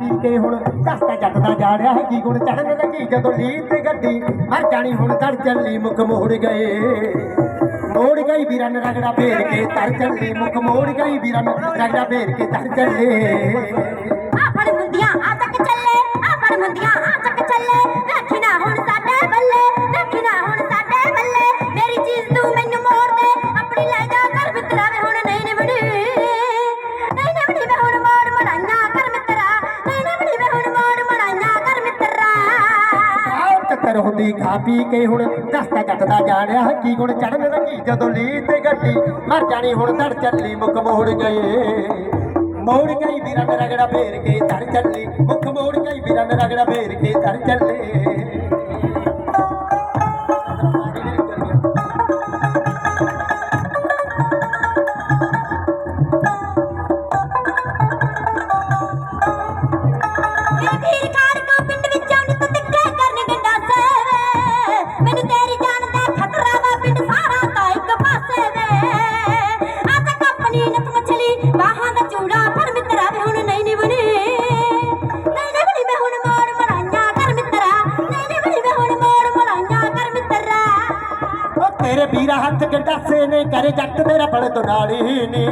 ਕੇ ਹੁਣ? ਦਸਤਾ ਜੱਟ ਜਾ ਰਿਹਾ ਹੈ ਕੀ ਗੁਣ ਚੜਨ ਲੱਗੀ ਜਦੋਂ ਲੀਰ ਤੇ ਗੱਡੀ ਮਰ ਜਾਣੀ, ਹੁਣ ਤੜ ਚੱਲੀ ਮੁਖ ਮੋੜ ਗਏ। ਮੋੜ ਗਈ ਵੀਰਨ ਰਗੜਾ ਫੇਰ ਕੇ ਤੜ ਚੱਲੀ, ਮੁਖ ਮੋੜ ਗਈ ਵੀਰਨ ਰਗੜਾ ਫੇਰ ਕੇ ਤਰ ਚੱਲੇ। ਆ ਮੁੰਦੀਆਂ, ਆ ਚੱਕ ਚੱਲੇ, ਆ ਮੁੰਦੀਆਂ, ਆ ਚੱਕ ਚੱਲੇ। ਆਹ ਹੁੰਦੀ ਖਾ ਪੀ ਕੇ ਹੁਣ ਦਸਤਾ ਕੱਟਦਾ ਜਾਣਿਆ ਕੀ ਗੁਣ ਚੜਨ ਲੱਗੀ ਜਦੋਂ ਲੀਰ ਤੇ ਗੱਡੀ? ਮਰ ਜਾਣੀ ਹੁਣ ਤੜ ਚੱਲੀ, ਮੁੱਖ ਮੋੜ ਗਏ ਮੋੜ ਗਈ ਵੀਰਨ ਰਗੜਾ ਫੇਰ ਕੇ ਤਰ ਚੱਲੀ, ਮੁੱਖ ਮੋੜ ਗਈ ਵੀਰਨ ਰਗੜਾ ਫੇਰ ਕੇ ਤਰ ਚੱਲੇ। ਬਾਹਾਂ ਦਾ ਚੂੜਾ ਫੜ ਮਿੱਤਰਾ ਵੇ ਹੁਣ ਨਹੀਂ ਨਿਭਣੀ। ਨਹੀਂ ਨਿਭਣੀ ਵੇ ਹੁਣ ਮੋੜ ਮੜਾਈਆਂ ਕਰ ਮਿੱਤਰਾ। ਨਹੀਂ ਨਿਭਣੀ ਵੇ ਹੁਣ ਮੋੜ ਮੜਾਈਆਂ ਕਰ ਮਿੱਤਰਾ। ਉਹ ਤੇਰੇ ਵੀਰਾ ਹੱਥ ਗੰਡਾਸੇ ਨੇ ਕਰੇ ਜੱਟ ਤੇਰਾ ਬੜ ਤੋਂ ਨੇ।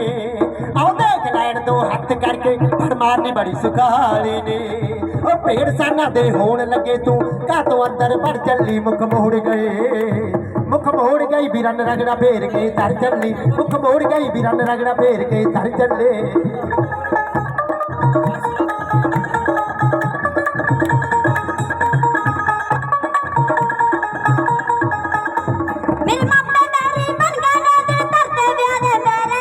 ਆਉ ਦੇਖ ਲੈਣ ਤੋਂ ਹੱਥ ਕਰਕੇ ਫੜ ਮਾਰਨੀ ਬੜੀ ਸੁਖਾਲੀ ਨੇ। ਉਹ ਭੇੜ ਸਾਨਾ ਦੇ ਹੋਣ ਲੱਗੇ ਤੂੰ ਘਾ ਤੋਂ ਅੰਦਰ ਵੜ ਚੱਲੀ ਮੁਖ ਮੋੜ ਗਏ। ਮੁਖ ਮੋੜ ਗਈ ਵੀਰਨ ਰਗੜਾ ਫੇਰ ਕੇ ਤਰ ਚੱਲੀ। ਮੁਖ ਮੋੜ ਗਈ ਵੀਰਨ ਰਗੜਾ ਫੇਰ ਕੇ ਤਰ ਚੱਲੇ। ਮੇਰੇ ਦਿਲ ਧਰਤੇ ਵਿਆਹ ਦੇ ਮੇਰੇ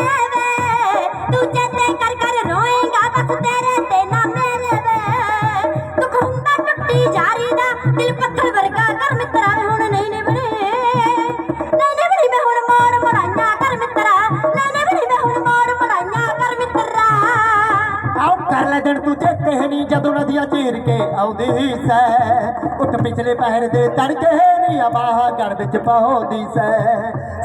ਮੈਂ ਦਿਨ ਤੂੰ ਚੇਤੇ ਨਹੀਂ, ਜਦੋਂ ਨਦੀਆਂ ਚੀਰ ਕੇ ਆਉਂਦੀ ਸੈ। ਉੱਠ ਪਿਛਲੇ ਪਹਿਰ ਦੇ ਤੜਕੇ ਨਹੀਂ ਆਵਾਹ ਗੜ ਵਿੱਚ ਪਹੁੰਦੀ ਸੈ।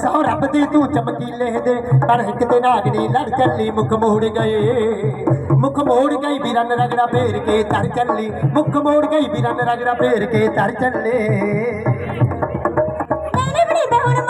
ਸੌ ਰੱਬ ਦੀ ਤੂੰ ਚਮਕੀਲੇ ਦੇ, ਪਰ ਇੱਕ ਤੇ ਨਾਗਣੀ ਲੜ ਚੱਲੀ, ਮੁਖ ਮੋੜ ਗਏ ਮੁਖ ਮੋੜ ਗਈ ਵੀਰਨ ਰਗੜਾ ਫੇਰ ਕੇ ਤਰ ਚੱਲੀ। ਮੁਖ ਮੋੜ ਗਈ ਵੀਰਨ ਰਗੜਾ ਫੇਰ ਕੇ ਤਰ ਚੱਲੇ। ਨਹੀਂ ਨਹੀਂ ਹੁਣ